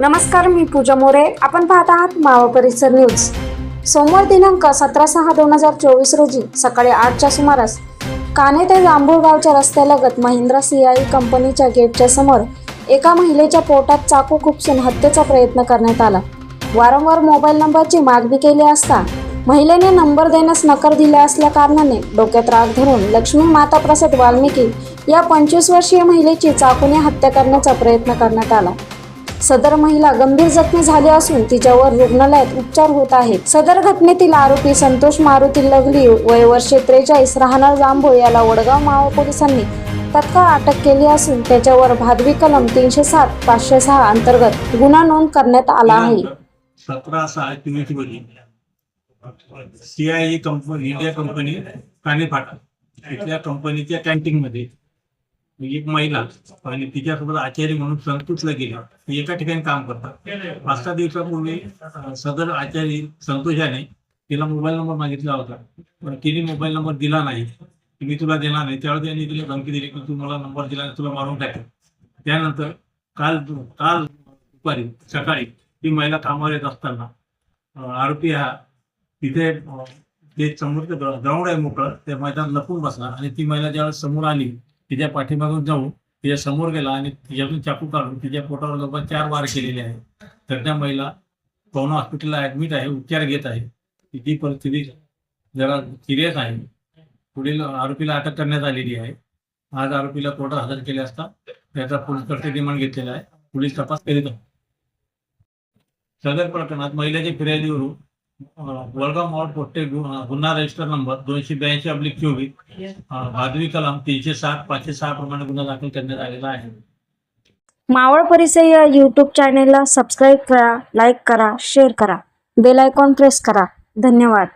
नमस्कार मी पूजा मोरे. आपण पाहत आहात मावळ परिसर न्यूज. सोमवार दिनांक सतरा सहा दोन हजार चोवीस रोजी सकाळी आठच्या सुमारास काने ते जांभूळगावच्या रस्त्यालगत महिंद्रा सीआय कंपनीच्या गेटच्या समोर एका महिलेच्या पोटात चाकू खुपसून हत्येचा प्रयत्न करण्यात आला. वारंवार मोबाईल नंबरची मागणी केली असता महिलेने नंबर देण्यास नकार दिला असल्या कारणाने डोक्यात राग धरून लक्ष्मी माता प्रसाद वाल्मिकी या पंचवीस वर्षीय महिलेची चाकूने हत्या करण्याचा प्रयत्न करण्यात आला. सदर महिला गंभीर जखमी झाली असून तिच्यावर रुग्णालयात उपचार होत आहेत. सदर घटनेतील आरोपी संतोष मारुती लगली वय वर्षे त्रेचाळीस राहणार जांभोळ याला वडगाव मावळ पोलिसांनी तत्काळ अटक केली असून त्याच्यावर भादवी कलम तीनशे सात पाचशे सहा अंतर्गत गुन्हा नोंद करण्यात आला आहे. सतरा सहा चोवीस रोजी CI company India company Kanephata इथल्या कंपनीच्या कॅन्टीन मध्ये एक महिला आणि तिच्यासोबत आचार्य म्हणून संतोषला गेल्या एका ठिकाणी काम करतात. पाच सहा दिवसापूर्वी सदर आचार्य संतोषाने तिला मोबाईल नंबर मागितला होता. पण तिने मोबाईल नंबर दिला नाही. मी तुला देणार नाही. त्यावेळी त्यांनी तिला धमकी दिली की तू मला नंबर दिला नाही तुला मारून टाकेल. त्यानंतर काल काल दुपारी सकाळी ती महिला कामावर येत असताना आरोपी हा तिथे ते समोरचं ग्राउंड आहे मोकळं. त्या मैदान लपून बसला आणि ती महिला ज्यावेळेस समोर आली तिच्या पाठीमागून जाऊन तिच्या समोर गेला आणि तिच्यातून चाकू काढून तिच्या पोटावर जवळपास चार वार केलेले आहे तर त्या महिला पवना हॉस्पिटलला ऍडमिट आहे उपचार घेत आहे. तिची परिस्थिती जरा सिरियस आहे. पुढील आरोपीला अटक करण्यात आलेली आहे. आज आरोपीला कोर्टात हजर केले असता त्याचा पोलीस कस्टडी रिमांड घेतलेला आहे. पोलीस तपास करीत सदर प्रकरणात महिलेच्या फिर्यादीवरून वडगाव मावळ पोट्टे गुन्हा रजिस्टर नंबर दोनशे ब्याऐंशी अब्लिक चोवीस. अं, भादवी कलम तीनशे सात पाचशे सहा प्रमाणे गुन्हा दाखल करण्यात आलेला आहे. मावळ परिसर या यूट्यूब चॅनेलला सबस्क्राईब करा लाईक करा शेअर करा. बेल आयकॉन प्रेस करा. धन्यवाद.